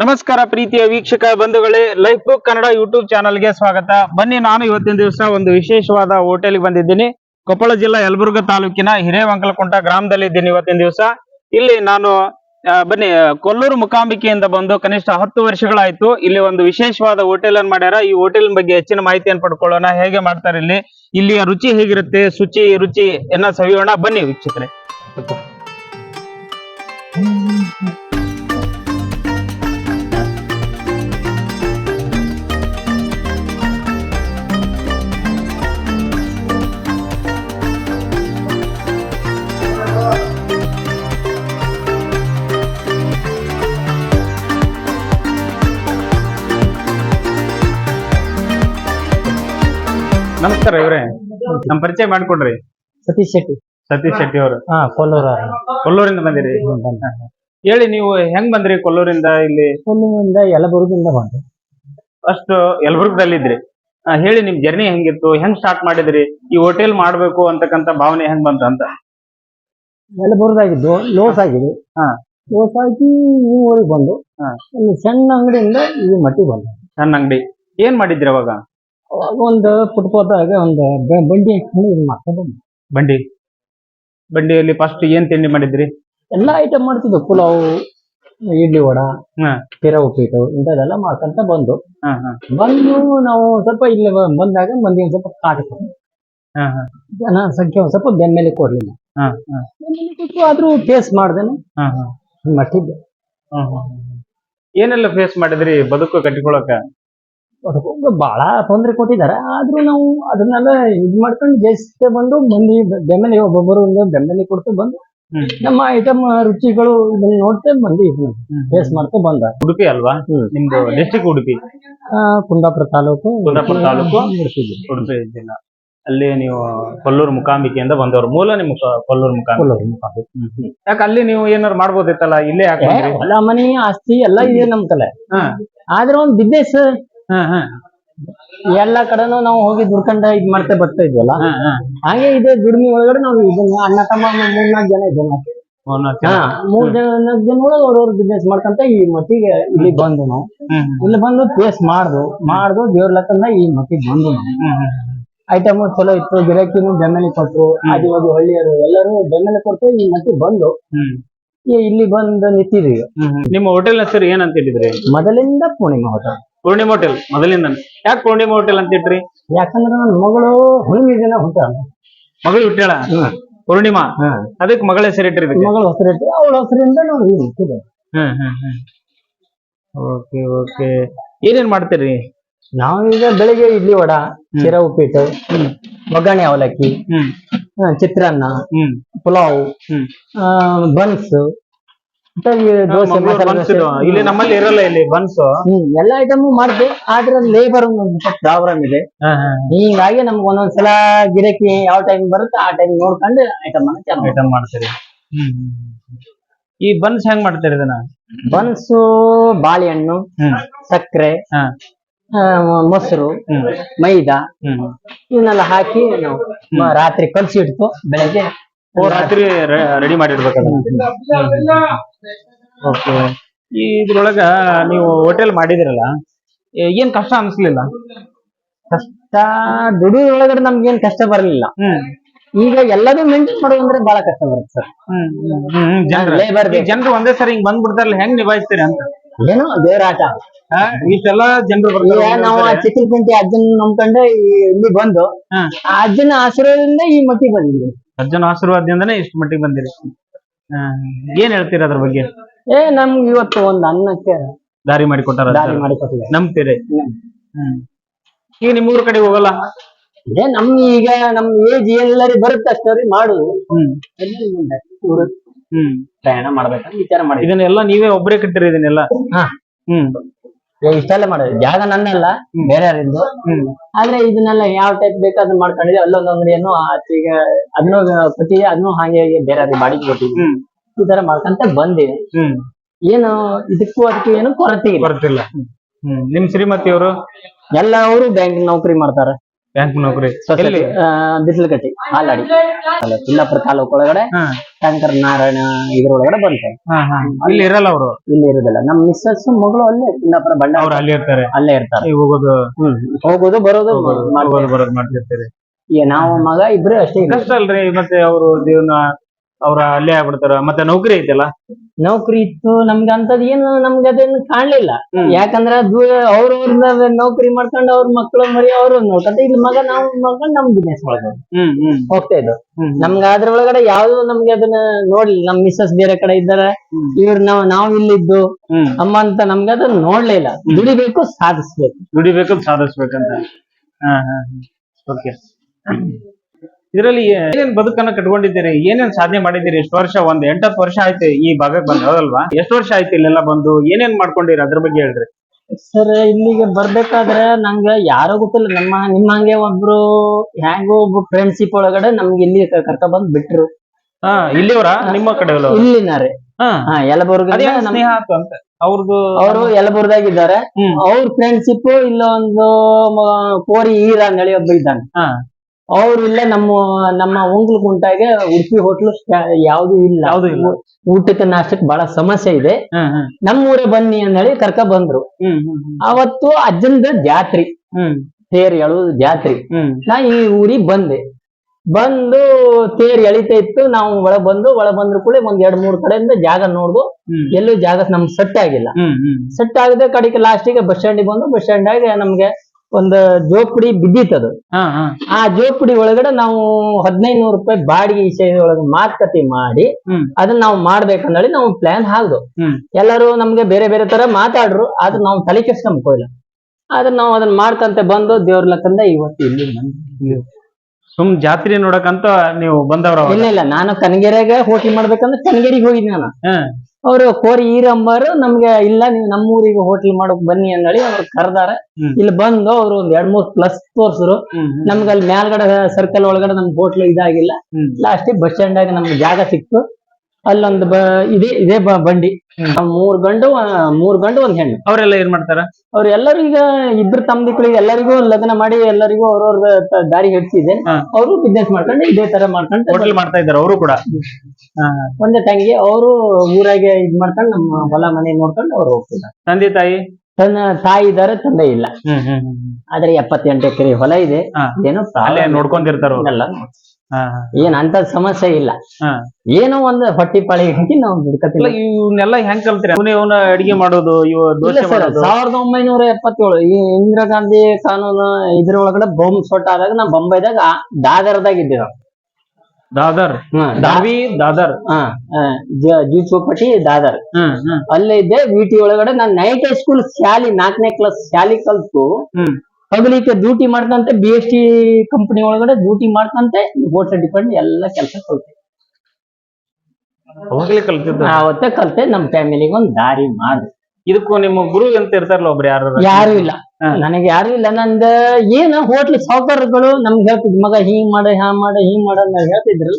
ನಮಸ್ಕಾರ ಪ್ರೀತಿಯ ವೀಕ್ಷಕ ಬಂಧುಗಳೇ ಲೈಫ್ ಬುಕ್ ಕನ್ನಡ ಯೂಟ್ಯೂಬ್ ಚಾನಲ್ಗೆ ಸ್ವಾಗತ. ಬನ್ನಿ, ನಾನು ಇವತ್ತಿನ ದಿವಸ ಒಂದು ವಿಶೇಷವಾದ ಹೋಟೆಲ್ಗೆ ಬಂದಿದ್ದೀನಿ. ಕೊಪ್ಪಳ ಜಿಲ್ಲಾ ಯಲಬುರ್ಗ ತಾಲೂಕಿನ ಹಿರೇವಂಕಲಕುಂಟ ಗ್ರಾಮದಲ್ಲಿ ಇದ್ದೀನಿ ಇವತ್ತಿನ ದಿವಸ. ಇಲ್ಲಿ ನಾನು ಬನ್ನಿ, ಕೊಲ್ಲೂರು ಮುಖಾಂಬಿಕೆಯಿಂದ ಬಂದು ಕನಿಷ್ಠ ಹತ್ತು ವರ್ಷಗಳಾಯ್ತು. ಇಲ್ಲಿ ಒಂದು ವಿಶೇಷವಾದ ಹೋಟೆಲ್ ಅನ್ನು ಮಾಡ್ಯಾರ. ಈ ಹೋಟೆಲ್ ಬಗ್ಗೆ ಹೆಚ್ಚಿನ ಮಾಹಿತಿಯನ್ನು ಪಡ್ಕೊಳ್ಳೋಣ. ಹೇಗೆ ಮಾಡ್ತಾರೆ ಇಲ್ಲಿ? ಇಲ್ಲಿಯ ರುಚಿ ಹೇಗಿರುತ್ತೆ? ಶುಚಿ, ರುಚಿ ಎನ್ನ ಸವಿಯೋಣ. ಬನ್ನಿ ವೀಕ್ಷಕರೇ. ನಮಸ್ಕಾರ ಇವ್ರೆ. ನಮ್ ಪರಿಚಯ ಮಾಡ್ಕೊಡ್ರಿ. ಸತೀಶ್ ಶೆಟ್ಟಿ. ಸತೀಶ್ ಶೆಟ್ಟಿ ಅವರು. ಹಾ ಕೊಲ್ಲೂರ ಕೊಲ್ಲೂರಿಂದ ಬಂದಿರಿ. ಹೇಳಿ ನೀವು ಹೆಂಗ್ ಬಂದ್ರಿ ಕೊಲ್ಲೂರಿಂದ ಇಲ್ಲಿ? ಕೊಲ್ಲೂರಿಂದ ಯಲಬುರ್ಗಿಂದ ಬಂದ್ರಿ ಅಷ್ಟು ಯಲಬುರ್ಗದಲ್ಲಿದ್ರಿ ಇದ್ರಿ. ಹೇಳಿ ನಿಮ್ ಜರ್ನಿ ಹೆಂಗಿತ್ತು? ಹೆಂಗ್ ಸ್ಟಾರ್ಟ್ ಮಾಡಿದ್ರಿ? ಈ ಹೋಟೆಲ್ ಮಾಡ್ಬೇಕು ಅಂತಕ್ಕಂತ ಭಾವನೆ ಹೆಂಗ್ ಬಂತು ಅಂತ? ಯಲಬುರ್ಗಾಗಿದ್ದು ಲೋಸ್ ಆಗಿದೆ. ಹಾ. ಲೋಸ್ ಆಗಿ ಈ ಊರಿಗೆ ಬಂದು. ಒಂದು ಸಣ್ಣ ಅಂಗಡಿಯಿಂದ ಈ ಮಟ್ಟಿಗೆ ಬಂದ್ರಿ ಸಣ್ಣ ಅಂಗಡಿ. ಏನ್ ಮಾಡಿದ್ರಿ ಅವಾಗ? ಒಂದು ಫುಟ್ಪಾತಾಗ ಒಂದು ಬ- ಬಂಡಿ ಹಾಕೊಂಡು ಇದು ಮಾಡ್ತಾ ಬಂಡಿ? ಬಂಡಿಯಲ್ಲಿ ಫಸ್ಟ್ ಏನ್ ತಿಂಡಿ ಮಾಡಿದ್ರಿ? ಎಲ್ಲ ಐಟಮ್ ಮಾಡ್ತಿದ್ವು. ಪುಲಾವ್ ಇಡ್ಲಿ ವಡ ಹಾ. ಪಿರ ಉಪ್ಪಿಟ್ಟು ಇಂಥದ್ದೆಲ್ಲ ಮಾಡ್ಕೊಂತ ಬಂದು. ಹಾ ಹಾ. ಬಂದು ನಾವು ಸ್ವಲ್ಪ ಇಲ್ಲಿ ಬ- ಬಂದಾಗ ಮಂದಿ ಒಂದ್ ಸ್ವಲ್ಪ ಕಾಟ ಹಾ ಹಾ. ಜನ ಸಂಖ್ಯೆ ಒಂದ್ ಸ್ವಲ್ಪ ಬೆನ್ಮೇಲೆ ಕೊಡ್ಲಿಲ್ಲ. ಹಾ ಹಾ. ಬೆನ್ಮೇಲೆ ಕೊಟ್ಟು ಆದ್ರೂ ಫೇಸ್ ಮಾಡ್ದೇನೆ. ಹಾ ಹಾ. ಮಟ್ಟಿದ್ದೆ ಹ್ಮ್ ಹ್ಮ್ ಹ್ಮ್. ಏನೆಲ್ಲ ಫೇಸ್ ಮಾಡಿದ್ರಿ ಬದುಕು ಕಟ್ಟಿಕೊಳಕ ಅದಕ್ಕೊಂದು ಬಹಳ ತೊಂದರೆ ಕೊಟ್ಟಿದ್ದಾರೆ. ಆದ್ರೂ ನಾವು ಅದನ್ನೆಲ್ಲ ಇದ್ ಮಾಡ್ಕೊಂಡು ಜಯಿಸ್ತಾ ಬಂದು ಮಂದಿ ಬೆಂಬಲಿ ಒಬ್ಬೊಬ್ಬರು ಒಂದು ಬೆಂಬಲಿ ಕೊಡ್ತಾ ಬಂದು ನಮ್ಮ ಐಟಮ್ ರುಚಿಗಳು ಇದನ್ನ ನೋಡ್ತೇ ಮಂದಿ ಇದನ್ನ ಟೇಸ್ಟ್ ಮಾಡ್ತಾ ಬಂದ. ಉಡುಪಿ ಅಲ್ವಾ. ನಿಮ್ದು ಡಿಸ್ಟ್ರಿಕ್ಟ್ ಉಡುಪಿ. ಕುಂದಾಪುರ ತಾಲೂಕು. ಕುಂದಾಪುರ ತಾಲೂಕು? ಉಡುಪಿ ಜಿಲ್ಲಾ. ಅಲ್ಲಿ ನೀವು ಕೊಲ್ಲೂರು ಮುಖಾಂಬಿಕೆಯಿಂದ ಬಂದವರು. ಮೂಲ ನಿಮ್ ಕೊಲ್ಲೂರು ಮುಖಾಂಬಿಕೆ. ಮುಖಾಂಬಿಕೆ. ಯಾಕೆ ಅಲ್ಲಿ ನೀವು ಏನಾರು ಮಾಡ್ಬೋದಿತ್ತಲ್ಲ? ಇಲ್ಲೇ ಯಾಕೆ ಎಲ್ಲ ಮನಿ ಆಸ್ತಿ ಎಲ್ಲ ಇದೆ ನಮ್ ತಲೆ ಆದ್ರೆ ಒಂದ್ ಬಿಸ್ನೆಸ್ ಎಲ್ಲ ಕಡೆನು ನಾವು ಹೋಗಿ ದುಡ್ಕೊಂಡ ಇದ್ ಮಾಡ್ತಾ ಬರ್ತಾ ಇದ್ವಲ್ಲ? ಹಾಗೆ ಇದೆ ದುಡಿಮೆ ಒಳಗಡೆ ನಾವು ಇದನ್ನ ಅಣ್ಣ ತಮ್ಮ ಮೂರ್ನಾಲ್ಕು ಜನ ಇದ್ದೇವೆ ಹಾ ಮೂರ್ ಜನ ನಾಲ್ಕು ಜನ ಒಳಗೆ ಅವ್ರವ್ರ ಬಿಸ್ನೆಸ್ ಮಾಡ್ಕೊಂತ ಈ ಮಟ್ಟಿಗೆ ಇಲ್ಲಿ ಬಂದು ನಾವು. ಇಲ್ಲಿ ಬಂದು ಪೇಸ್ ಮಾಡ್ದು ಮಾಡ್ದು ದೇವ್ರ ಲಕ್ಕಂದ ಈ ಮಟ್ಟಿಗೆ ಬಂದು ನಾವು. ಐಟಮ್ ಚಲೋ ಇತ್ತು ಗಿರಾಕಿನೂ ಬೆಂಬಲಿ ಕೊಟ್ರು ಆದಿವಾದಿ ಹಳ್ಳಿಯರು ಎಲ್ಲರೂ ಬೆಂಬಲಿ ಕೊಟ್ಟು ಈ ಮಟ್ಟಿಗೆ ಬಂದು ಇಲ್ಲಿ ಬಂದು ನಿಂತಿದ್ವಿ. ನಿಮ್ಮ ಹೋಟೆಲ್ ಹೆಸರು ಏನಂತ ಹೇಳಿದ್ರಿ? ಮೊದಲಿಂದ ಪೂರ್ಣಿಮಾ ಹೋಟ ಪೂರ್ಣಿಮಾ ಹೋಟೆಲ್ ಮೊದಲಿಂದ ಯಾಕೆ ಪೂರ್ಣಿಮ ಹೋಟೆಲ್ ಅಂತ ಇಟ್ರಿ? ಯಾಕಂದ್ರೆ ನನ್ನ ಮಗಳು ಹುಣ್ಣಿಮೆ ದಿನ ಹುಟ್ಟಾಳ ಮಗಳು ಹುಟ್ಟಾಳ ಪೂರ್ಣಿಮಾ? ಅದಕ್ಕೆ ಮಗಳ ಹೆಸರು ಇಟ್ರಿ ಮಗಳ ಇಟ್ರಿ ಅವಳ ಹೆಸರಿಂದ ನಾವು ಓಕೆ ಓಕೆ. ಏನೇನ್ ಮಾಡ್ತೀರಿ? ನಾವೀಗ ಬೆಳಿಗ್ಗೆ ಇಡ್ಲಿ ವಡ ಶಿರ ಉಪ್ಪಿಟ್ಟು ಒಗ್ಗರಣೆ ಅವಲಕ್ಕಿ ಚಿತ್ರಾನ್ನ ಪುಲಾವ್ ಹ್ಮ್. ಬನ್ಸ್ ದೋಸೆ ಇಲ್ಲಿ ನಮ್ಮಲ್ಲಿ ಇರಲ್ಲ ಇಲ್ಲಿ ಬನ್ಸ್ ಹ್ಮ್ ಎಲ್ಲ ಐಟಮ್ ಮಾಡ್ತೀವಿ ಆದ್ರೆ ಲೇಬರ್ ಪ್ರಾಬ್ಲಮ್ ಇದೆ. ಹೀಗಾಗಿ ನಮ್ಗೆ ಒಂದೊಂದ್ಸಲ ಗಿರಕಿ ಯಾವ ಟೈಮ್ ಬರುತ್ತೆ ಆ ಟೈಮ್ ನೋಡ್ಕೊಂಡು ಐಟಮ್ ಐಟಮ್ ಮಾಡ್ತೀರಿ. ಈ ಬನ್ಸ್ ಹೆಂಗ್ ಮಾಡ್ತೀರಿ ಇದನ್ನ? ಬನ್ಸ್ ಬಾಳೆಹಣ್ಣು ಸಕ್ಕರೆ ಮೊಸರು ಮೈದಾ ಇವನ್ನೆಲ್ಲ ಹಾಕಿ ನಾವು ರಾತ್ರಿ ಕಲಸಿ ಇಡ್ತು ಬೆಳಗ್ಗೆ ಓ ರಾತ್ರಿ ರೆಡಿ ಮಾಡಿರ್ಬೇಕು ಓಕೆ ಈ ಇದ್ರೊಳಗ ನೀವು ಹೋಟೆಲ್ ಮಾಡಿದಿರಲ್ಲ ಏನ್ ಕಷ್ಟ ಅನ್ಸ್ಲಿಲ್ಲ? ಕಷ್ಟ ದುಡಿಯೊಳಗಡೆ ಒಳಗಡೆ ಏನ್ ಕಷ್ಟ ಬರಲಿಲ್ಲ. ಈಗ ಎಲ್ಲದೂ ಮೇಂಟೈನ್ ಮಾಡೋದಂದ್ರೆ ಬಹಳ ಕಷ್ಟ ಬರುತ್ತೆ ಸರ್. ಹ್ಮ್ ಜನರು ಒಂದೇ ಸರಿ ಹಿಂಗ್ ಬಂದ್ಬಿಡ್ತಾರಲ್ಲ ಹೆಂಗ್ ನಿಭಾಯಿಸ್ತೀರಿ ಅಂತ? ಏನೋ ದೇವ್ರ ಆಟ? ಇಷ್ಟೆಲ್ಲ ಜನರು ಬರ್ತಾರೆ ನಾವು ಆ ಚಿಕ್ಕಲ್ಕುಂಟಿ ಅಜ್ಜನ್ ನಂಬ್ಕೊಂಡು ಇಲ್ಲಿ ಬಂದು. ಆ ಅಜ್ಜನ ಆಶೀರ್ವಾದದಿಂದ ಈ ಮಟ್ಟಿಗೆ ಬಂದಿದ್ವಿ. ಅಜ್ಜನ ಆಶೀರ್ವಾದದಿಂದನೇ ಇಷ್ಟು ಮಟ್ಟಿಗೆ ಬಂದಿರಿ. ಏನ್ ಹೇಳ್ತೀರಾ ಅದ್ರ ಬಗ್ಗೆ? ಏ ನಮ್ಗೆ ಇವತ್ತು ಒಂದು ಅನ್ನಕ್ಕೆ ದಾರಿ ಮಾಡಿ ಕೊಟ್ಟಾರ ದಾರಿ ಮಾಡಿ ಕೊಟ್ಟಿದ್ದಾರೆ ನಂಬ್ತೀರಿ? ಹ್ಮ್. ಈಗ ನಿಮ್ ಊರ್ ಕಡೆ ಹೋಗಲ್ಲ? ಏ ನಮ್ ಈಗ ನಮ್ ಏಜ್ ಎಲ್ಲರಿ ಬರುತ್ತೆ ಅಷ್ಟರಿ ಮಾಡು. ಹ್ಮ್. ಎಲ್ಲಿ ಮುಂದೆ? ಊರು. ಹ್ಮ್. ಪ್ರಯಾಣ ಮಾಡ್ಬೇಕಂತ ವಿಚಾರ ಮಾಡಿ ಇದನ್ನೆಲ್ಲ ನೀವೇ ಒಬ್ಬರೇ ಕಟ್ಟಿರಿ ಇದನ್ನೆಲ್ಲ? ಹಾ. ಹ್ಮ್. ಏ, ಇಷ್ಟೆಲ್ಲ ಮಾಡೋದು ಜಾಗ ನನ್ನಲ್ಲ ಬೇರೆಯವರಿಂದು. ಆದ್ರೆ ಇದನ್ನೆಲ್ಲ ಯಾವ ಟೈಪ್ ಬೇಕು ಅದನ್ನ ಮಾಡ್ಕೊಂಡಿದ್ವಿ ಅಲ್ಲೊಂದು ಅಂಗಡಿಯನ್ನು ಈಗ ಅದನ್ನು ಕೊಟ್ಟಿದೆ ಅದನ್ನು ಹಾಗೆ ಬೇರೆ ಬಾಡಿಗೆ ಕೊಟ್ಟಿದ್ವಿ ಈ ತರ ಮಾಡ್ಕೊಂತ ಬಂದಿದೆ. ಏನು ಇದಕ್ಕೂ ಅದಕ್ಕೂ ಏನು ಕೊರತೆ ಇಲ್ಲ. ಬರ್ತಿಲ್ಲ ಹ್ಮ್. ನಿಮ್ ಶ್ರೀಮತಿ ಅವರು? ಎಲ್ಲ ಅವರು ಬ್ಯಾಂಕ್ ನೌಕರಿ ಮಾಡ್ತಾರೆ. ಬ್ಯಾಂಕ್ ನೌಕರಿ. ಬಿಸಿಲುಗಟ್ಟಿ ಹಾಲಾಡಿ ಅಲ್ಲ ಕುಂದಾಪುರ ತಾಲೂಕು ಒಳಗಡೆ ಶಂಕರ ನಾರಾಯಣ ಇದ್ರೊಳಗಡೆ ಬಂತ. ಇಲ್ಲಿ ಇರಲ್ಲ ಅವರು? ಇಲ್ಲಿ ಇರೋದಿಲ್ಲ. ನಮ್ಮ ಮಿಸ್ಸಸ್ ಮಗಳು ಅಲ್ಲೇ ಕುಂದಾಪುರ ಬಂಡ ಅವ್ರು ಅಲ್ಲಿ ಇರ್ತಾರೆ? ಅಲ್ಲೇ ಇರ್ತಾರೆ. ಹೋಗೋದು? ಹ್ಮ್ ಹೋಗೋದು ಬರೋದು ಬರೋದು ಮಾಡ್ತಿರ್ತಾರೆ. ಈಗ ನಾವು ಮಗ ಇಬ್ರು ಅಷ್ಟೇ. ಕಷ್ಟ ಅಲ್ರಿ ಮತ್ತೆ ಅವರು ಜೀವನ ಅವ್ರ ಅಲ್ಲೇ ಆಗ್ಬಿಡ್ತಾರ. ಮತ್ತೆ ನೌಕರಿ ಐತಲ್ಲ? ನೌಕರಿ ಇತ್ತು. ನಮ್ಗ ಅಂತದ್ ಏನು ನಮ್ಗ ಅದನ್ನ ಕಾಣ್ಲಿಲ್ಲ. ಹ್ಮ್. ಯಾಕಂದ್ರ ಅವ್ರವ್ರ ನೌಕರಿ ಮಾಡ್ಕೊಂಡು ಅವ್ರ ಮಕ್ಕಳು ಮರಿ ಅವ್ರ ನೋಡ್ಕೊಂತ ಇಲ್ಲಿ ಮಗ ನಾವು ಮಾಡ್ಕೊಂಡು ನಮ್ ಬಿಸ್ನೆಸ್ ಮಾಡ್ಬೋದು ಹ್ಮ್ ಹ್ಮ್. ಹೋಗ್ತಾ ಇದ್ದು. ಹ್ಮ್ ನಮ್ಗೆ ಅದ್ರ ಒಳಗಡೆ ಯಾವ್ದು ನಮ್ಗೆ ಅದನ್ನ ನೋಡ್ಲಿಲ್ಲ. ನಮ್ ಮಿಸ್ಸಸ್ ಬೇರೆ ಕಡೆ ಇದ್ದಾರೆ. ಇವ್ರ ಇವ್ರು ನಾವ್ ನಾವ್ ಇಲ್ಲಿದ್ದು. ಹ್ಮ್. ಅಮ್ಮ ಅಂತ ನಮ್ಗ ಅದನ್ನ ನೋಡ್ಲೇ ಇಲ್ಲ ದುಡಿಬೇಕು ಸಾಧಿಸ್ಬೇಕು. ದುಡಿಬೇಕು ಸಾಧಿಸ್ಬೇಕಂತ. ಹಾ ಹಾ ಓಕೆ ಇದರಲ್ಲಿ ಏನೇನ್ ಬದುಕನ್ನ ಕಟ್ಕೊಂಡಿದ್ದೀರಿ? ಏನೇನ್ ಸಾಧನೆ ಮಾಡಿದ್ದೀರಿ? ಎಷ್ಟು ವರ್ಷ? ಒಂದ್ ಎಂಟತ್ತು ವರ್ಷ ಆಯ್ತು ಈ ಭಾಗಕ್ಕೆ ಬಂದು ಹೌದಲ್ವಾ ಎಷ್ಟು ವರ್ಷ ಆಯ್ತು ಇಲ್ಲೆಲ್ಲ ಬಂದು? ಏನೇನ್ ಮಾಡ್ಕೊಂಡಿರಿ ಅದ್ರ ಬಗ್ಗೆ ಹೇಳ್ರಿ. ಸರ್ ಇಲ್ಲಿಗೆ ಬರ್ಬೇಕಾದ್ರೆ ನಂಗೆ ಯಾರೋ ಗೊತ್ತಿಲ್ಲ. ನಮ್ಮ ನಿಮ್ಮ ಹಂಗೆ ಒಬ್ರು ಹ್ಯಾಂಗೋ ಒಬ್ರು ಫ್ರೆಂಡ್ಶಿಪ್ ಒಳಗಡೆ ನಮ್ಗೆ ಇಲ್ಲಿ ಕರ್ಕ ಬಂದ್ ಬಿಟ್ರು. ಹಾ ಇಲ್ಲಿಯವರ ನಿಮ್ಮ ಕಡೆ ಇಲ್ಲಿನಾರೆ ಹಾ. ಹಾ ಯಲಬುರ್ಗ ಅದೇ ಸ್ನೇಹ ಆತು ಅಂತ. ಅವ್ರದ್ದು ಅವರು ಯಲಬುರ್ದಾಗ ಇದ್ದಾರೆ. ಅವ್ರ ಫ್ರೆಂಡ್ಶಿಪ್ ಇಲ್ಲೊಂದು ಕೋರಿ ಈರ ಅಂದೇಳಿ ಒಬ್ಬ ಇದ್ದಾನೆ. ಹಾ. ಅವ್ರು ಇಲ್ಲೇ ನಮ್ಮ ನಮ್ಮ ಉಂಗ್ಲು ಕುಂಟಾಗೆ ಉಡುಪಿ ಹೋಟ್ಲು ಯಾವ್ದು ಇಲ್ಲ. ಯಾವ್ದು ಇಲ್ಲ. ಊಟಕ್ಕೆ ನಾಷ್ಟಕ್ಕೆ ಬಹಳ ಸಮಸ್ಯೆ ಇದೆ. ನಮ್ಮ ಊರೇ ಬನ್ನಿ ಅಂತೇಳಿ ಕರ್ಕ ಬಂದ್ರು. ಅವತ್ತು ಅಜ್ಜಂದ ಜಾತ್ರಿ. ಹ್ಮ್. ತೇರ್ ಎಳುವುದು ಜಾತ್ರಿ. ನಾ ಈ ಊರಿಗೆ ಬಂದೆ. ಬಂದು ತೇರ್ ಎಳಿತಾ ಇತ್ತು ನಾವು ಒಳಗ್ ಬಂದು ಒಳ ಬಂದ್ರು ಕೂಡ ಒಂದ್ ಎರಡ್ ಮೂರ್ ಕಡೆಯಿಂದ ಜಾಗ ನೋಡ್ದು. ಎಲ್ಲೂ ಜಾಗ ನಮ್ಗೆ ಸೆಟ್ ಆಗಿಲ್ಲ. ಸೆಟ್ ಆಗದೆ ಕಡೆಗೆ ಲಾಸ್ಟಿಗೆ ಬಸ್ ಸ್ಟ್ಯಾಂಡಿಗೆ ಬಂದು ಬಸ್ ಸ್ಟ್ಯಾಂಡ್ ಆಗಿ ನಮ್ಗೆ ಒಂದು ಜೋಪಡಿ ಬಿದ್ದಿತ್ತದು. ಆ ಜೋಪಡಿ ಒಳಗಡೆ ನಾವು ಹದಿನೈದು ನೂರು ರೂಪಾಯಿ ಬಾಡಿಗೆ ಒಳಗೆ ಮಾತುಕತೆ ಮಾಡಿ ಅದನ್ನ ನಾವು ಮಾಡ್ಬೇಕಂದೇಳಿ ನಾವು ಪ್ಲಾನ್ ಹಾಕ್ದು. ಎಲ್ಲರೂ ನಮ್ಗೆ ಬೇರೆ ಬೇರೆ ತರ ಮಾತಾಡ್ರು ಆದ್ರೆ ನಾವು ತಲೆ ಕೆಡ್ಸ್ಕೊಂಬೋಇಲ್ಲ ಆದ್ರೆ ನಾವು ಅದನ್ನ ಮಾಡ್ಕಂತ ಬಂದು ದೇವ್ರ ಲಕ್ಕಂದ ಇವತ್ತು ಇಲ್ಲಿ ಬಂದ್ವಿ. ಸುಮ್ ಜಾತ್ರೆ ನೋಡಕಂತ ನೀವು ಬಂದವ್ರ ಇಲ್ಲ ಇಲ್ಲ. ನಾನು ಕನಗೆರೆಗೆ ಹೋಟ್ಲ್ ಮಾಡ್ಬೇಕಂದ್ರೆ ಕನಗೆರೆಗೆ ಹೋಗಿದ್ದೆ ನಾನು. ಅವರು ಕೋರಿ ಈರಂಬರು ನಮ್ಗೆ ಇಲ್ಲ ನೀವು ನಮ್ಮೂರಿಗೆ ಹೋಟ್ಲ್ ಮಾಡೋಕ್ ಬನ್ನಿ ಅಂದೇಳಿ ಅವ್ರು ಕರ್ದಾರೆ. ಇಲ್ಲಿ ಬಂದು ಅವ್ರು ಒಂದ್ ಎರಡ್ ಮೂರ್ ಪ್ಲಸ್ ತೋರ್ಸ್ರು. ನಮ್ಗೆ ಅಲ್ಲಿ ಮೇಲ್ಗಡೆ ಸರ್ಕಲ್ ಒಳಗಡೆ ನಮ್ಗೆ ಹೋಟ್ಲ್ ಇದಾಗಿಲ್ಲ. ಲಾಸ್ಟ್ ಬಸ್ ಸ್ಟ್ಯಾಂಡ್ ಆಗಿ ನಮ್ಗೆ ಜಾಗ ಸಿಕ್ತು. ಅಲ್ಲೊಂದು ಇದೇ ಇದೇ ಬಂಡಿ. ಮೂರ್ ಗಂಡು ಮೂರ್ ಗಂಡು ಒಂದ್ ಹೆಣ್ಣು. ಅವರೆಲ್ಲ ಏನ್ ಮಾಡ್ತಾರ? ಅವ್ರ ಈಗ ತಮ್ಮ ತಮ್ಮದಿಕ್ಕಳಿಗೆ ಎಲ್ಲರಿಗೂ ಲಗ್ನ ಮಾಡಿ ಎಲ್ಲರಿಗೂ ಅವ್ರವ್ರ ದಾರಿ ಹಿಡ್ಸಿದೆ. ಅವರು ಬಿಸ್ನೆಸ್ ಮಾಡ್ಕೊಂಡು ಇದೇ ತರ ಮಾಡ್ಕೊಂಡು ಹೋಟೆಲ್ ಮಾಡ್ತಾ ಇದಾರೆ ಅವರು ಕೂಡ. ಒಂದೆ ತಂಗಿ ಅವರು ಊರಾಗೆ ಇದ್ ಮಾಡ್ಕೊಂಡು ನಮ್ಮ ಹೊಲ ಮನೆ ನೋಡ್ಕೊಂಡು ಅವ್ರು ಹೋಗ್ತಿದ್ದಾರೆ. ತಂದೆ ತಾಯಿ? ತನ್ನ ತಾಯಿ ಇದ್ದಾರೆ ತಂದೆ ಇಲ್ಲ. ಆದ್ರೆ ಎಪ್ಪತ್ತೆಂಟು ಎಕರೆ ಹೊಲ ಇದೆ. ಏನೋ ಅಲ್ಲೇ ಏನ್ ಅಂತ ಸಮಸ್ಯೆ ಇಲ್ಲ. ಏನೋ ಒಂದು ಹೊಟ್ಟಿ ಪಾಳಿ ಹಾಕಿ ನಾವು ದುಡ್ಕತಿಲ್ಲ ಇವನ್ನೆಲ್ಲ ಹೆಂಗ್ ಕಲ್ತೀರಿ? ಅವನೇ ಅಡಿಗೆ ಮಾಡೋದು ಇವ ದೋಸೆ ಮಾಡೋದು. ಸಾವಿರದ ಒಂಬೈನೂರ ಎಪ್ಪತ್ತೇಳು ಈ ಇಂದಿರಾ ಗಾಂಧಿ ಕಾನೂನು ಇದ್ರ ಒಳಗಡೆ ಬಾಂಬ್ ಸ್ಫೋಟ ಆದಾಗ ನಾ ಬೊಂಬೈದಾಗ ದಾದರ್ದಾಗ ದಾದರದಾಗ ಇದ್ದೆ ನಾವು. ದಾದರ್? ದಾವಿ ದಾದರ್? ಜ- ಚೌಪಟಿ ದಾದರ್. ಅಲ್ಲೇ ಇದ್ದೆ ವಿಟಿ ಒಳಗಡೆ ನಾನ್ ನೈಟ್ ಸ್ಕೂಲ್ ಶಾಲಿ ನಾಲ್ಕನೇ ಕ್ಲಾಸ್ ಶಾಲಿ ಕಲ್ತು. ಹಗಲಿಕ್ಕೆ ಡ್ಯೂಟಿ ಮಾಡ್ಕಂತೆ ಬಿ ಎಸ್ ಟಿ ಕಂಪನಿ ಒಳಗಡೆ ಡ್ಯೂಟಿ ಮಾಡ್ಕಂತೆ ಹೋಟೆಲ್ ಡಿಪೆಂಡ್ ಎಲ್ಲ ಕೆಲಸ ಕಲ್ತೆ ಹೋಗ್ಲಿ ಕಲ್ತಿದ್ದು? ಅವತ್ತೇ ಕಲ್ತೆ ನಮ್ ಫ್ಯಾಮಿಲಿಗೆ ಒಂದ್ ದಾರಿ ಮಾಡಿ ಇದಕ್ಕೂ ನಿಮ್ಮ ಗುರು ಅಂತ ಇರ್ತಾರಲ್ಲ ಒಬ್ರು ಯಾರು ಯಾರು ಇಲ್ಲ. ನನಗೆ ಯಾರು ಇಲ್ಲ. ನಂದ ಏನ ಹೋಟ್ಲ್ ಸಾವುಕಾರಗಳು ನಮ್ಗೆ ಹೇಳ್ತಿದ್ ಮಗ ಹಿಂಗ್ ಮಾಡ ಹ್ಯಾ ಮಾಡ ಹಿಂಗ್ ಮಾಡ ಅಂತ ಹೇಳ್ತಿದ್ರು.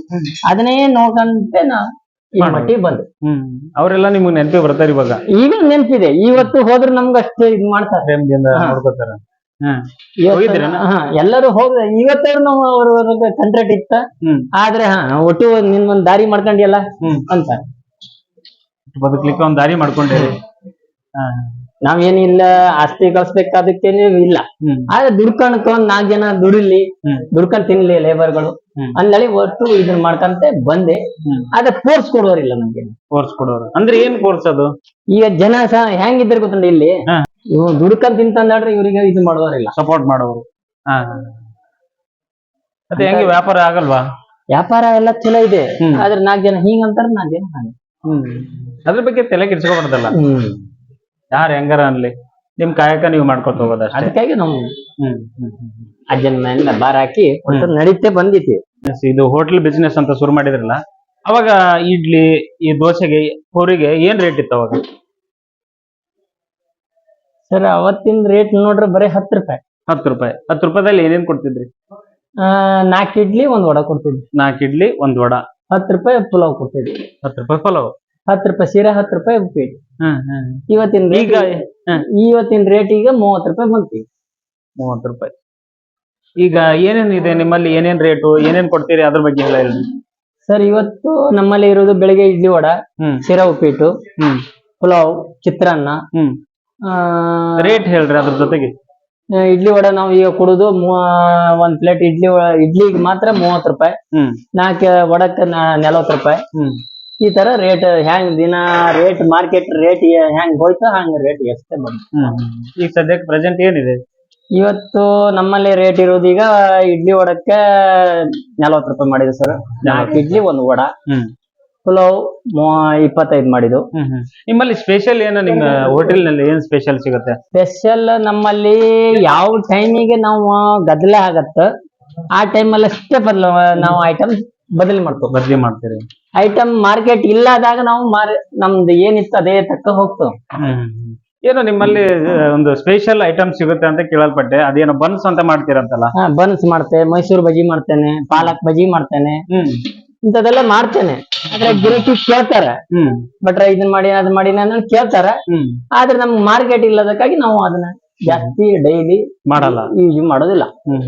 ಅದನ್ನೇ ನೋಡ್ಕಂತೆ ನಾ ಈ. ಮಟ್ಟಿಗೆ ಬಂದೆ. ಹ್ಮ್. ಅವರೆಲ್ಲ ನಿಮ್ಗೆ ನೆನಪಿ ಬರ್ತಾರ ಇವಾಗ? ಈಗ ನೆನಪಿದೆ. ಇವತ್ತು ಹೋದ್ರೆ ನಮ್ಗೆ ಅಷ್ಟೇ ಇದ್ ಮಾಡ್ತಾರೆ. ಎಲ್ಲರೂ ಹೋದ್ರೆ ಇವತ್ತಾರು ನಾವು ಅವ್ರ ಕಂಟ್ರಾಕ್ಟ್ ಇತ್ತ? ಆದ್ರೆ ಹಾ ಒಟ್ಟು ನಿನ್ ಒಂದ್ ದಾರಿ ಮಾಡ್ಕೊಂಡಿಯಲ್ಲ? ಅಂತ. ಬದುಕ್ಲಿಕ್ಕೆ ಒಂದ್ ದಾರಿ ಮಾಡ್ಕೊಂಡಿರಿ. ನಾವೇನಿಲ್ಲ ಆಸ್ತಿ ಗಳಿಸ್ಬೇಕಾದಕ್ಕೇನು ಇಲ್ಲ. ಆದ್ರೆ ದುಡ್ಕಣಕ್ ಒಂದ್ ನಾಲ್ಕು ಜನ ದುಡಿಲಿ. ದುಡ್ಕೊಂಡ್ ತಿನ್ಲಿ ಲೇಬರ್ಗಳು ಅಂದಳಿ ಒಟ್ಟು ಇದನ್ನ ಮಾಡ್ಕಂತೆ ಬಂದೆ. ಆದ್ರೆ ಫೋರ್ಸ್ ಕೊಡೋರಿಲ್ಲ ನಮ್ಗೆ. ಕೋರ್ಸ್ ಕೊಡೋರು. ಅಂದ್ರೆ ಏನ್ ಕೋರ್ಸ್ ಅದು? ಈಗ ಜನ ಸಹ ಹೆಂಗಿದ್ರೆ ಗೊತ್ತಂಡ ಇಲ್ಲಿ. ಇವ್ ದುಡ್ಕೊಂಡ್ ತಿಂತಂದ್ರೆ ಇವ್ರಿಗೆ ಇದು ಮಾಡೋರಿಲ್ಲ ಸಪೋರ್ಟ್ ಮಾಡೋರು ಹಾ. ಮತ್ತೆ ಹೆಂಗೆ ವ್ಯಾಪಾರ ಆಗಲ್ವಾ? ವ್ಯಾಪಾರ ಎಲ್ಲ ಚಲೋ ಇದೆ. ಹ್ಮ್. ಆದ್ರೆ ನಾಲ್ಕು ಜನ ಹಿಂಗ್ ಅಂತಾರ ನಾಲ್ಕು ಜನ ಹಂಗೆ. ಹ್ಮ್. ಅದ್ರ ಬಗ್ಗೆ ತಲೆ ಕೆಡ್ಸ್ಕೊಬಾರ್ದಲ್ಲ. ಹ್ಮ್. ಯಾರು ಹೆಂಗಾರ ಅನ್ಲಿ? ನಿಮ್ ಕಾಯಕ ನೀವು ಮಾಡ್ಕೊತ ಹೋಗೋದ ಅಷ್ಟೇ ಅದಕ್ಕಾಗಿ ನಾವು ಹ್ಮ್. ಹ್ಮ್ ಹ್ಮ್. ಅಜ್ಜನ ಮನೆಯಿಂದ ಬಾರ್ ಹಾಕಿ ಒಟ್ಟು ನಡೀತೆ ಬಂದಿತಿ Yes, ಇದು ಹೋಟೆಲ್ ಬಿಸ್ನೆಸ್ ಅಂತ ಶುರು ಮಾಡಿದ್ರಲ್ಲ ಅವಾಗ ಇಡ್ಲಿ ಈ ದೋಸೆಗೆ ಪೂರಿಗೆ ಏನ್ ರೇಟ್ ಇತ್ತು ಅವಾಗ? ಸರ್ ಅವತ್ತಿನ ರೇಟ್ ನೋಡ್ರಿ ಬರೀ ಹತ್ತು ರೂಪಾಯಿ. ಹತ್ತು ರೂಪಾಯಿ. ಹತ್ತು ರೂಪಾಯಿದಲ್ಲಿ ಏನೇನ್ ಕೊಡ್ತಿದ್ರಿ? ಆ, ನಾಲ್ಕು ಇಡ್ಲಿ ಒಂದ್ ವಡ ಕೊಡ್ತಿದ್ವಿ. ನಾಲ್ಕು ಇಡ್ಲಿ ಒಂದ್ ವಡ. ಹತ್ತು ರೂಪಾಯಿ ಪುಲಾವ್ ಕೊಡ್ತಿದ್ವಿ. ಹತ್ತು ರೂಪಾಯಿ ಪಲಾವ್? ಹತ್ತು ರೂಪಾಯಿ ಸೀರೆ ಹತ್ತು ರೂಪಾಯಿ ಉಪ್ಪಿಟ್ಟು. ಇವತ್ತಿನ ಈಗ. ಇವತ್ತಿನ ರೇಟ್ ಈಗ ಮೂವತ್ತು ರೂಪಾಯಿ ಬಂತು ಮೂವತ್ತು ರೂಪಾಯಿ. ಈಗ ಏನೇನ್ ಇದೆ ನಿಮ್ಮಲ್ಲಿ? ಏನೇನ್ ರೇಟು ಏನೇನ್ ಕೊಡ್ತೀರಿ? ಅದ್ರ ಬಗ್ಗೆ ಎಲ್ಲ ಹೇಳಿ. ಸರ್ ಇವತ್ತು ನಮ್ಮಲ್ಲಿ ಇರೋದು ಬೆಳಿಗ್ಗೆ ಇಡ್ಲಿ ವಡ ಸೀರಾ ಉಪ್ಪಿಟ್ಟು ಪುಲಾವ್ ಚಿತ್ರಾನ್ನ ರೇಟ್ ಹೇಳ್ರಿ ಅದ್ರ ಜೊತೆಗೆ. ಇಡ್ಲಿ ವಡೆ ನಾವು ಈಗ ಕೊಡುದು ಒಂದ್ ಪ್ಲೇಟ್ ಇಡ್ಲಿ ಇಡ್ಲಿ ಇಡ್ಲಿಗೆ ಮಾತ್ರ ಮೂವತ್ ರೂಪಾಯಿ. ನಾಲ್ಕು ವಡಕ್ಕೆ ನಲವತ್ತು ರೂಪಾಯಿ. ಈ ತರ ರೇಟ್ ಹ್ಯಾಂಗ್ ದಿನ ರೇಟ್ ಮಾರ್ಕೆಟ್ ರೇಟ್ ಹೆಂಗ್ ಹೋಯ್ತು ಹಂಗ ರೇಟ್ ಎಷ್ಟೇ ಬಂತು. ಈಗ ಸದ್ಯಕ್ಕೆ ಪ್ರೆಸೆಂಟ್ ಏನಿದೆ? ಇವತ್ತು ನಮ್ಮಲ್ಲಿ ರೇಟ್ ಇರೋದು ಈಗ ಇಡ್ಲಿ ವಡಕ್ಕೆ ನಲವತ್ ರೂಪಾಯಿ ಮಾಡಿದೆ ಸರ್. ನಾಲ್ಕು ಇಡ್ಲಿ ಒಂದು ವಡ. ಪುಲಾವ್ ಇಪ್ಪತ್ತೈದು ಮಾಡಿದ್ದು. ನಿಮ್ಮಲ್ಲಿ ಸ್ಪೆಷಲ್ ಏನು ನಿಮ್ಮ ಹೋಟೆಲ್ನಲ್ಲಿ ಏನ್ ಸ್ಪೆಷಲ್ ಸಿಗುತ್ತೆ? ಸ್ಪೆಷಲ್ ನಮ್ಮಲ್ಲಿ ಯಾವ ಟೈಮಿಗೆ ನಾವು ಗದ್ದಲ ಆಗತ್ತ ಆ ಟೈಮಲ್ಲಿ ಅಷ್ಟೇ ಬದಲ ನಾವು ಐಟಮ್ ಬದಲಿ ಮಾಡ್ತೇವೆ. ಬದಲಿ ಮಾಡ್ತೀರಿ. ಐಟಮ್ ಮಾರ್ಕೆಟ್ ಇಲ್ಲದಾಗ ನಾವು ಮಾರ್ ನಮ್ದು ಏನಿತ್ತು ಅದೇ ತಕ್ಕ ಹೋಗ್ತು ಏನು ನಿಮ್ಮಲ್ಲಿ ಒಂದು ಸ್ಪೆಷಲ್ ಐಟಮ್ ಸಿಗುತ್ತೆ ಅಂತ ಕೇಳಲ್ಪಟ್ಟೆ. ಅದೇನೋ ಬನ್ಸ್ ಅಂತ ಮಾಡ್ತೀರಂತಲ್ಲ? ಹಾ ಬನ್ಸ್ ಮಾಡ್ತೇನೆ ಮೈಸೂರು ಬಜ್ಜಿ ಮಾಡ್ತೇನೆ ಪಾಲಕ್ ಬಜ್ಜಿ ಮಾಡ್ತೇನೆ. ಇಂಥದೆಲ್ಲ ಮಾಡ್ತೇನೆ. ಆದ್ರೆ ಗಿರಾಕಿ ಕೇಳ್ತಾರೆ. ಹ್ಮ್. ಬಟ್ರ ಇದನ್ ಮಾಡಿ ಅದನ್ನ ಮಾಡಿ ನಾನು ಕೇಳ್ತಾರ. ಹ್ಮ್. ಆದ್ರೆ ನಮ್ಗೆ ಮಾರ್ಕೆಟ್ ಇಲ್ಲದಕ್ಕಾಗಿ ನಾವು ಅದನ್ನ ಜಾಸ್ತಿ ಡೈಲಿ ಮಾಡಲ್ಲ. ಯೂಸ್ ಮಾಡೋದಿಲ್ಲ. ಹ್ಮ್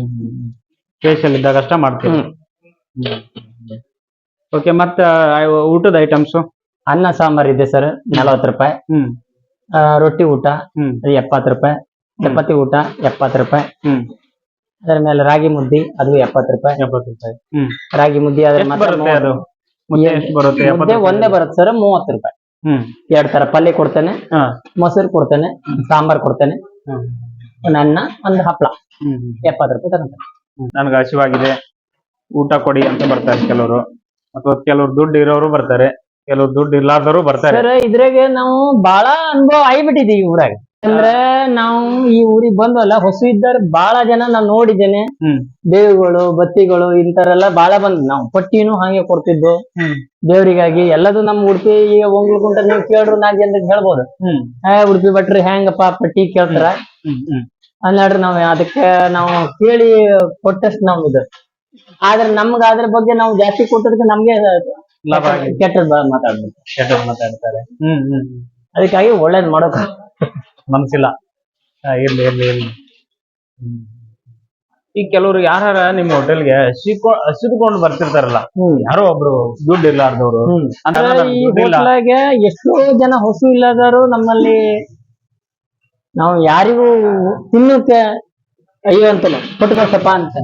ಸ್ಪೆಷಲ್ ಇದ್ದಾಗ ಅಷ್ಟ ಮಾಡ್ತೀವಿ. ಓಕೆ ಮತ್ತೆ ಊಟದ ಐಟಮ್ಸ್ ಅನ್ನ ಸಾಂಬಾರ್ ಇದೆ ಸರ್. ನಲವತ್ತು ರೂಪಾಯಿ. ರೊಟ್ಟಿ ಊಟ ಅದು ಎಪ್ಪತ್ತು ರೂಪಾಯಿ. ಚಪಾತಿ ಊಟ ಎಪ್ಪತ್ತು ರೂಪಾಯಿ. ಹ್ಮ್. ಅದರ ಮೇಲೆ ರಾಗಿ ಮುದ್ದಿ ಅದು ಎಪ್ಪತ್ತು ರೂಪಾಯಿ. ಎಪ್ಪತ್ತು ರೂಪಾಯಿ. ಹ್ಮ್. ರಾಗಿ ಮುದ್ದಿ ಅದ್ರ ಎಷ್ಟು ಮಾತ್ರ ಬರುತ್ತೆ ಅದು? ಮುದ್ದೆ ಎಷ್ಟು ಬರುತ್ತೆ? ಮುದ್ದೆ ಎಪ್ಪತ್ತು ಒಂದೇ ಬರುತ್ತೆ ಸರ್ ಮೂವತ್ತು ರೂಪಾಯಿ. ಹ್ಮ್. ಎರಡ್ ತರ ಪಲ್ಯ ಕೊಡ್ತೇನೆ ಹಾ. ಮೊಸರು ಕೊಡ್ತೇನೆ ಸಾಂಬಾರ್ ಕೊಡ್ತೇನೆ ಹ್ಮ್. ಒಂದು ಅನ್ನ ಒಂದ್ ಹಪ್ಳ. ಹ್ಮ್ ಎಪ್ಪತ್ತು ರೂಪಾಯಿ ತಗೊಂತಾರೆ. ನನ್ಗೆ ಹಸಿವಾಗಿದೆ. ಊಟ ಕೊಡಿ ಅಂತ ಬರ್ತಾರೆ ಕೆಲವರು. ಅಥವಾ ಕೆಲವ್ರು ದುಡ್ಡು ಇರೋರು ಬರ್ತಾರೆ. ಕೆಲವ್ರು ದುಡ್ಡು ಇರ್ಲಾರ್ದವರು ಬರ್ತಾರೆ. ಸರ್ ಇದ್ರಾಗೆ ನಾವು ಬಹಳ ಅನುಭವ ಆಗಿಬಿಟ್ಟಿದೀವಿ ಊರಾಗ. ಅಂದ್ರೆ ನಾವು ಈ ಊರಿಗೆ ಬಂದ್ವಲ್ಲ ಹೊಸ ಇದ್ದಾರೆ ಬಹಳ ಜನ ನಾನ್ ನೋಡಿದ್ದೇನೆ. ಹ್ಮ್. ದೇವಿಗಳು ಬತ್ತಿಗಳು ಇಂತರೆಲ್ಲ ಬಹಳ ಬಂದ್ ನಾವು ಪಟ್ಟಿನೂ ಹಾಗೆ ಕೊಡ್ತಿದ್ದು. ಹ್ಮ್. ದೇವರಿಗಾಗಿ ಎಲ್ಲದು ನಮ್ ಉಡುಪಿ ಈಗ ಕುಂಟ ನೀವು ಕೇಳ್ರು ನಾಲ್ಕು ಜನರಿಗೆ ಹೇಳ್ಬೋದು. ಹ್ಮ್. ಹೇ ಉಡುಪಿ ಬಟ್ರಿ ಹೆಂಗಪ್ಪ ಪಟ್ಟಿ ಕೇಳ್ತಾರ? ಹ್ಮ್. ನಾವ್ ಅದಕ್ಕೆ ನಾವು ಕೇಳಿ ಕೊಟ್ಟಷ್ಟು ನಾವ್ ಇದು. ಆದ್ರೆ ನಮ್ಗ ಅದ್ರ ಬಗ್ಗೆ ನಾವು ಜಾಸ್ತಿ ಕೊಟ್ಟದಕ್ಕೆ ನಮ್ಗೆ ಲಾಭ ಆಗಿದೆ. ಕೆಟ್ಟದ್ ಮಾತಾಡ್ಬೇಕು. ಕೆಟ್ಟದ್ ಮಾತಾಡ್ತಾರೆ. ಹ್ಮ್ ಹ್ಮ್ ಅದಕ್ಕಾಗಿ ಒಳ್ಳೇದ್ ಮಾಡೋದು ಮನಸ್ಸಿಲ್ಲ. ಇರ್ಲಿ ಇರ್ಲಿ ಇರ್ಲಿ. ಹ್ಮ್. ಈಗ ಕೆಲವರು ಯಾರ ನಿಮ್ಮ ಹೋಟೆಲ್ಗೆ ಹಸಿಕೊ ಹಸಿದುಕೊಂಡು ಬರ್ತಿರ್ತಾರಲ್ಲ ಹ್ಮ್. ಯಾರೋ ಒಬ್ರು ದುಡ್ಡು ಇರ್ಲಾರ್ದವ್ರು ಅಂತ ಅಂದ್ರೆ ಈ. ಹೋಟ್ಲಾಗೆ ಎಷ್ಟೋ ಜನ ಹೊಸು ಇಲ್ಲದಾರು ನಮ್ಮಲ್ಲಿ ನಾವು ಯಾರಿಗೂ ತಿನ್ನಕ್ಕೆ ಅಯ್ಯೋ ಅಂತಾನೆ ಕಳ್ಸಪ್ಪ ಅಂತ.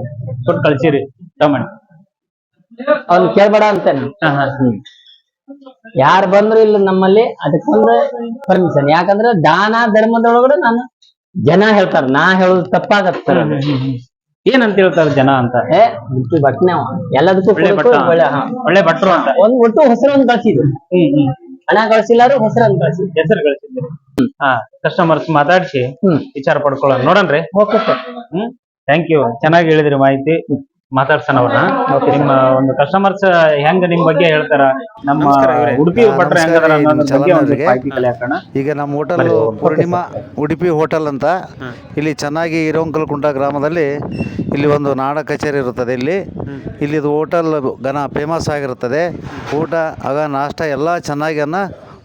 ಕೊಟ್ಟು ಕಳ್ಸಿರಿ ತಗೊಂಡ್ ಅವ್ನು ಕೇಳ್ಬೇಡ ಅಂತಾನೆ ಯಾರು ಬಂದ್ರು ಇಲ್ಲ ನಮ್ಮಲ್ಲಿ ಅದಕ್ಕೊಂದು ಪರ್ಮಿಷನ್ ಯಾಕಂದ್ರೆ ದಾನ ಧರ್ಮದೊಳಗಡೆ ನಾನು ಜನ ಹೇಳ್ತಾರ. ನಾ ಹೇಳೋದು ತಪ್ಪಾಗತ್ತ ಸರ್ ಅದು. ಏನಂತ ಹೇಳ್ತಾರ ಜನ ಅಂತ? ಏ ಬಟ್ನೆ ಅವ. ಎಲ್ಲದಕ್ಕೂ ಒಳ್ಳೆ ಭಟ್ರು ಅಂತ. ಒಂದ್ ಒಟ್ಟು ಹೆಸರನ್ನು ಕಳ್ಸಿದ್ರು. ಹಣ ಕಳ್ಸಿಲ್ಲಾರು ಹೆಸರನ್ನು ಕಳ್ಸಿ ಹೆಸರು ಕಳ್ಸಿದ್ರು ಹಾ ಕಸ್ಟಮರ್ಸ್ ಮಾತಾಡ್ಸಿ ಹ್ಮ್. ವಿಚಾರ ಪಡ್ಕೊಳ್ಳೋಣ. ನೋಡನ್ರಿ. Okay sir. Hmm. Thank you ಚೆನ್ನಾಗಿ ಹೇಳಿದ್ರಿ ಮಾಹಿತಿ. ಮಾತಾಡ್ಸೋಣ ಅವ್ರನ್ನ ನಿಮ್ಮ ಒಂದು ಕಸ್ಟಮರ್ಸ್ ಹೆಂಗ ನಿಮ್ ಬಗ್ಗೆ ಹೇಳ್ತಾರ? ನಮ್ಮ ಉಡುಪಿ ಹಾ, ಭಟ್ರು ಹೆಂಗದಾರ ನಮಸ್ಕಾರ, ಅನ್ನೋದ್ರ ಇದು ಬಗ್ಗೆ ಒಂದು ಮಾಹಿತಿ ಕಲೆ ಹಾಕೋಣ ಈಗ ನಮ್ಮ ಹೋಟೆಲ್ ಪೂರ್ಣಿಮಾ ಉಡುಪಿ ಹೋಟೆಲ್ ಅಂತ. ಇಲ್ಲಿ ಚೆನ್ನಾಗಿ ಹಿರೋಂಕಲ್ಕುಂಟ ಗ್ರಾಮದಲ್ಲಿ ಇಲ್ಲಿ ಒಂದು ನಾಡ ಕಚೇರಿ ಇರುತ್ತದೆ ಇಲ್ಲಿ. ಇಲ್ಲಿ ಹೋಟೆಲ್ ಘನ ಫೇಮಸ್ ಆಗಿರುತ್ತದೆ. ಊಟ ಆಗ ನಾಷ್ಟ ಎಲ್ಲ ಚೆನ್ನಾಗಿಯನ್ನ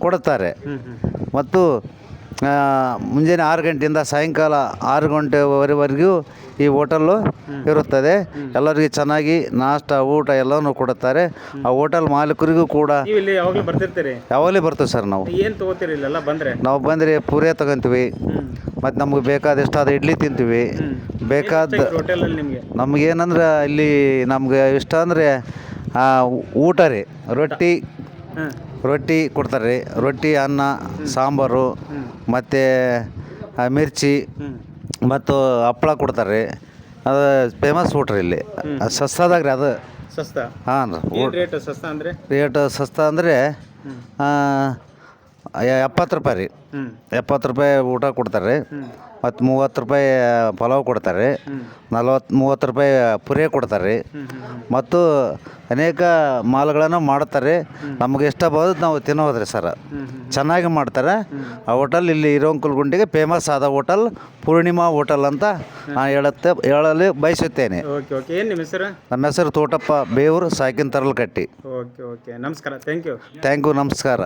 ಕೊಡುತ್ತಾರೆ. ಮತ್ತು ಮುಂಜಾನೆ ಆರು ಗಂಟೆಯಿಂದ ಸಾಯಂಕಾಲ ಆರು ಗಂಟೆವರೆವರೆಗೂ ಈ ಹೋಟಲ್ಲು ಇರುತ್ತದೆ. ಎಲ್ಲರಿಗೂ ಚೆನ್ನಾಗಿ ನಾಷ್ಟ ಊಟ ಎಲ್ಲವೂ ಕೊಡುತ್ತಾರೆ. ಆ ಹೋಟೆಲ್ ಮಾಲೀಕರಿಗೂ ಕೂಡ ಇಲ್ಲಿ ಯಾವಾಗ್ಲೂ ಬರ್ತಿರ್ತೀರಿ? ಯಾವಾಗಲೇ ಬರ್ತೀವಿ ಸರ್ ನಾವು. ಏನು ತಗೋತೀರಿ ಇಲ್ಲೆಲ್ಲ ಬಂದ್ರೆ? ನಾವು ಬಂದರೆ ಪೂರಿ ತಗೊಂತೀವಿ. ಮತ್ತು ನಮಗೆ ಬೇಕಾದಷ್ಟಾದ ಇಡ್ಲಿ ತಿಂತೀವಿ. ಬೇಕಾದ ನಿಮ್ಗೆ? ನಮಗೇನಂದ್ರೆ ಇಲ್ಲಿ ನಮ್ಗೆ ಇಷ್ಟ ಅಂದರೆ ಊಟ ರೀ. ರೊಟ್ಟಿ ರೊಟ್ಟಿ ಕೊಡ್ತಾರೆ. ರೀ ರೊಟ್ಟಿ ಅನ್ನ ಸಾಂಬಾರು ಮತ್ತು ಮಿರ್ಚಿ ಮತ್ತು ಹಪ್ಳ ಕೊಡ್ತಾರೆ. ರೀ ಅದು ಫೇಮಸ್ ಊಟ ರೀ ಇಲ್ಲಿ. ಸಸ್ತಾದಾಗ ರೀ ಅದು. ಸಸ್ತಾ? ಹಾಂ ರೀ. ರೇಟ್ ಸಸ್ತಾ ಅಂದ್ರೆ? ರೇಟ್ ಸಸ್ತಾ ಅಂದರೆ ಎಪ್ಪತ್ತು ರೂಪಾಯಿ ರೀ. ಎಪ್ಪತ್ತು ರೂಪಾಯಿ ಊಟ ಕೊಡ್ತಾರೆ. ರೀ ಮತ್ತು ಮೂವತ್ತು ರೂಪಾಯಿ ಪಲಾವ್ ಕೊಡ್ತಾರೆ. ರೀ ನಲ್ವತ್ತು ಮೂವತ್ತು ರೂಪಾಯಿ ಪುರಿ ಕೊಡ್ತಾರೆ. ರೀ ಮತ್ತು ಅನೇಕ ಮಾಲ್ಗಳನ್ನು ಮಾಡ್ತಾರೆ. ನಮಗೆ ಇಷ್ಟ ಬಂದು ನಾವು ತಿನ್ನೋದು ರೀ ಸರ್ ಚೆನ್ನಾಗಿ ಮಾಡ್ತಾರೆ. ಆ ಹೋಟಲ್ ಇಲ್ಲಿ ಇರೋಂಕುಲ್ಗುಂಡಿಗೆ ಫೇಮಸ್ ಆದ ಹೋಟಲ್ ಪೂರ್ಣಿಮಾ ಹೋಟಲ್ ಅಂತ ನಾನು ಹೇಳುತ್ತೆ ಹೇಳಲು ಬಯಸುತ್ತೇನೆ. Okay okay. ಏನ್ ನಿಮ್ಮ ಹೆಸರು? ನಮ್ಮ ಹೆಸರು ತೋಟಪ್ಪ ಬೇವರು ಸಾಕಿನ ತರಲ್ಕಟ್ಟಿ. Okay okay. ನಮಸ್ಕಾರ. ಥ್ಯಾಂಕ್ ಯು ಥ್ಯಾಂಕ್ ಯು ನಮಸ್ಕಾರ.